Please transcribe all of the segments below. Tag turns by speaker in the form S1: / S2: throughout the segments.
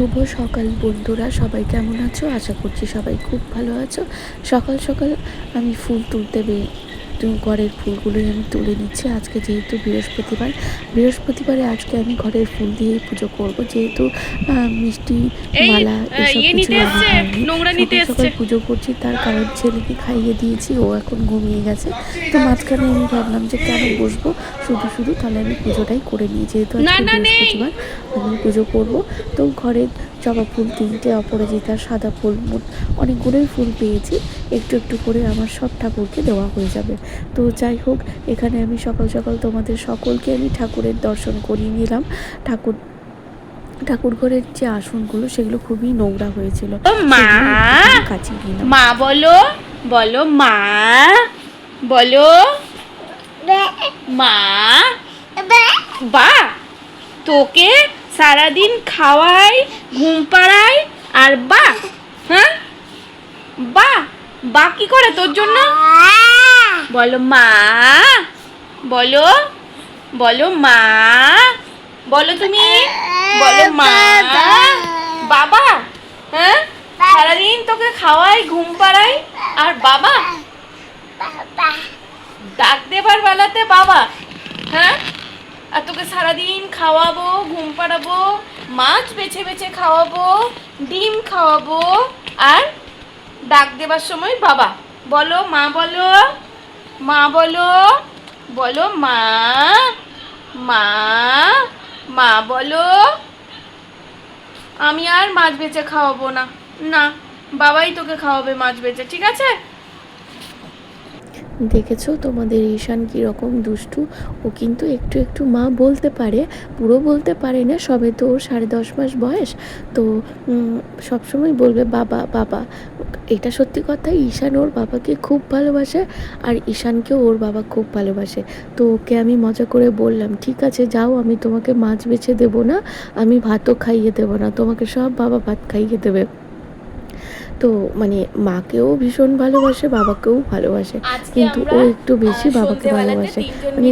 S1: শুভ সকাল বন্ধুরা, সবাই কেমন আছো? আশা করছি সবাই খুব ভালো আছো। সকাল সকাল আমি ফুল তুলতে তো ঘরের ফুলগুলোই আমি তুলে নিচ্ছি। আজকে যেহেতু বৃহস্পতিবার বৃহস্পতিবারে আজকে আমি ঘরের ফুল দিয়েই পুজো করব। যেহেতু মিষ্টি মালা এসব
S2: ইয়ে
S1: কিছু সকাল সকাল পুজো করছি তার কারণ ছেলেকে খাইয়ে দিয়েছি ও এখন ঘুমিয়ে গেছে। তো মাঝখানে আমি ভাবলাম যে কেন বসবো? শুধু শুধু তাহলে আমি পুজোটাই করে নিই যেহেতু আজকে বৃহস্পতিবার আমি পুজো করব। তো ঘরে জবা ফুল তিনটে অপরাজিতা সাদা ফুল মোট অনেকগুলোই ফুল পেয়েছি। একটু একটু করে আমার সব ঠাকুরকে দেওয়া হয়ে যাবে। তো যাই হোক এখানে আমি সকাল সকাল তোমাদের সকলকে আমি ঠাকুরের দর্শন করিয়ে নিলাম। ঠাকুর ঠাকুর ঘরের যে আসনগুলো সেগুলো খুবই নোংরা হয়েছিল।
S2: মা!
S1: নিলাম
S2: মা বলো বলো মা! বলো মা! বা তোকে সারাদিন খাওয়াই ঘুম পাড়াই আর বা হ্যাঁ? বা বা কি করে তোর জন্য? বলো মা, বলো বলো মা, বলো তুমি, বলো মা, বাবা হ্যাঁ? সারাদিন তোকে খাওয়াই ঘুম পাড়াই আর বাবা? ডাক দেবার বেলাতে বাবা হ্যাঁ? আর তোকে সারাদিন খাওয়াবো, ঘুম পাড়াবো, মাছ বেছে বেছে খাওয়াবো, ডিম খাওয়াবো আর ডাক দেবার সময় বাবা। বলো মা বলো মা বলো বলো মা মা মা বলো, আমি আর মাছ বেচে খাওয়াবো না। না, বাবাই তোকে খাওয়াবে মাছ বেচে ঠিক আছে?
S1: দেখেছ তোমাদের ঈশান কীরকম দুষ্টু? ও কিন্তু একটু একটু মা বলতে পারে, পুরো বলতে পারে না, সবে তো ওর সাড়ে দশ মাস বয়স। তো সবসময় বলবে, বাবা বাবা। এটা সত্যি কথা, ঈশান ওর বাবাকে খুব ভালোবাসে আর ঈশানকেও ওর বাবা খুব ভালোবাসে। তো ওকে আমি মজা করে বললাম, ঠিক আছে, যাও, আমি তোমাকে মাছ বেছে দেবো না, আমি ভাতও খাইয়ে দেবো না, তোমাকে সব বাবা ভাত খাইয়ে দেবে। তো মানে মাকেও ভীষণ ভালোবাসে বাবাকেও ভালোবাসে। কিন্তু ও একটু বেশি বাবাকে ভালোবাসে। মানে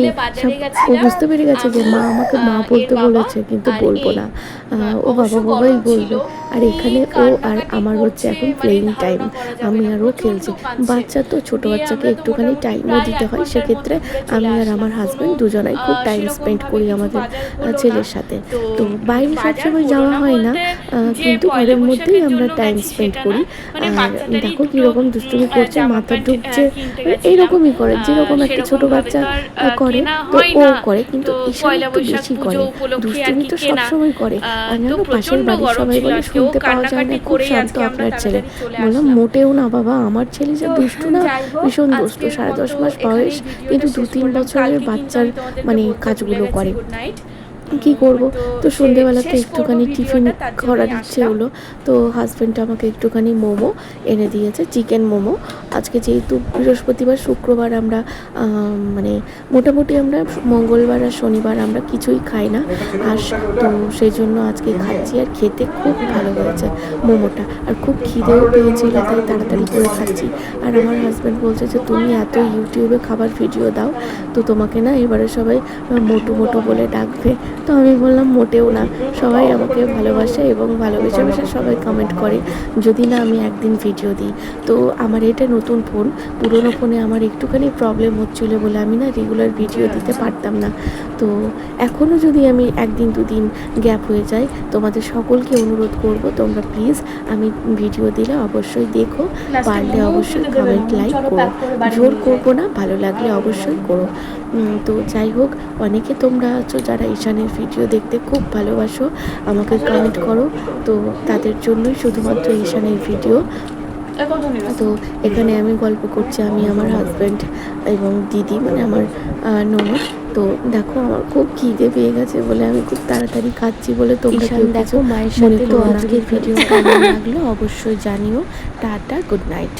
S1: ও বুঝতে পেরে গেছে যে মা আমাকে মা বলতে বলেছে কিন্তু বলব না। ও বাবা বাবাই বলবে আর এখানে ও আর আমার হচ্ছে এখন প্লেইং টাইম আমি আর ও খেলছি। বাচ্চা তো ছোট বাচ্চাকে একটুখানি টাইমও দিতে হয়, সেক্ষেত্রে আমি আর আমার হাজব্যান্ড দুজনাই খুব টাইম স্পেন্ড করি আমাদের ছেলের সাথে।
S2: তো
S1: বাইরে সবসময় যাওয়া হয় না কিন্তু ঘরের মধ্যেই আমরা টাইম স্পেন্ড করি। আর দেখো কীরকম দুষ্টুমি করছে, মাথা ঢুকছে, এইরকমই করে, যেরকম একটা ছোট বাচ্চা করে, তো ও করে, কিন্তু ঈশান একটু বেশি করে। দুষ্টুমি তো। সবসময় করে। আর জানো, পাশের বাড়ির সবাই বলে শুনতে পাওয়া যায় না খুব শান্ত
S2: আজকে
S1: আপনার ছেলে বললাম মোটেও না বাবা আমার ছেলে যে দুষ্ট না ভীষণ দুষ্ট সাড়ে দশ মাস বয়স কিন্তু দু তিন। বছরের বাচ্চার মানে কাজগুলো করে। কি করব?
S2: তো
S1: সন্ধেবেলাতে একটুখানি টিফিন করার ইচ্ছে হলো তো হাজব্যান্ড আমাকে একটুখানি মোমো এনে দিয়েছে চিকেন মোমো। আজকে যেহেতু বৃহস্পতিবার শুক্রবার আমরা মানে মোটামুটি আমরা মঙ্গলবার আর শনিবার আমরা কিছুই খাই না। হাঁস তো সেই জন্য আজকে খাচ্ছি আর খেতে খুব ভালো হয়েছে মোমোটা। আর খুব খিদেও পেয়েছিল তাই তাড়াতাড়ি করে খাচ্ছি। আর আমার হাজব্যান্ড বলছে যে তুমি এত ইউটিউবে খাবার ভিডিও দাও তো তোমাকে না এবারে সবাই মোটু মোটু বলে ডাকবে। তো আমি বললাম মোটেও না। সবাই আমাকে ভালোবাসে এবং ভালোবেসে বেসে সবাই কমেন্ট করে যদি না আমি একদিন ভিডিও দিই। তো আমার এটা নতুন ফোন পুরোনো ফোনে আমার একটুখানি প্রবলেম হচ্ছিল বলে আমি না রেগুলার ভিডিও দিতে পারতাম না। তো এখনও যদি আমি একদিন দুদিন গ্যাপ হয়ে যায় তোমাদের সকলকে অনুরোধ করব তোমরা প্লিজ আমি ভিডিও দিলে অবশ্যই দেখো পারলে অবশ্যই কমেন্ট লাইক করো। জোর করব না ভালো লাগলে অবশ্যই করো। তো যাই হোক অনেকে তোমরা আছো যারা ঈশানের ভিডিও দেখতে খুব ভালোবাসো আমাকে কমেন্ট করো। তো তাদের জন্যই শুধুমাত্র ঈশানের ভিডিও। তো এখানে আমি গল্প করছি আমি আমার হাজব্যান্ড এবং দিদি মানে আমার ননদ। তো দেখো আমার খুব খিদে পেয়ে গেছে বলে আমি খুব তাড়াতাড়ি খাচ্ছি বলে তোমরা
S3: দেখো মায়ের সাথে তো
S1: করো
S3: আজকের
S1: ভিডিও কেমন লাগল অবশ্যই জানিও। Tata good night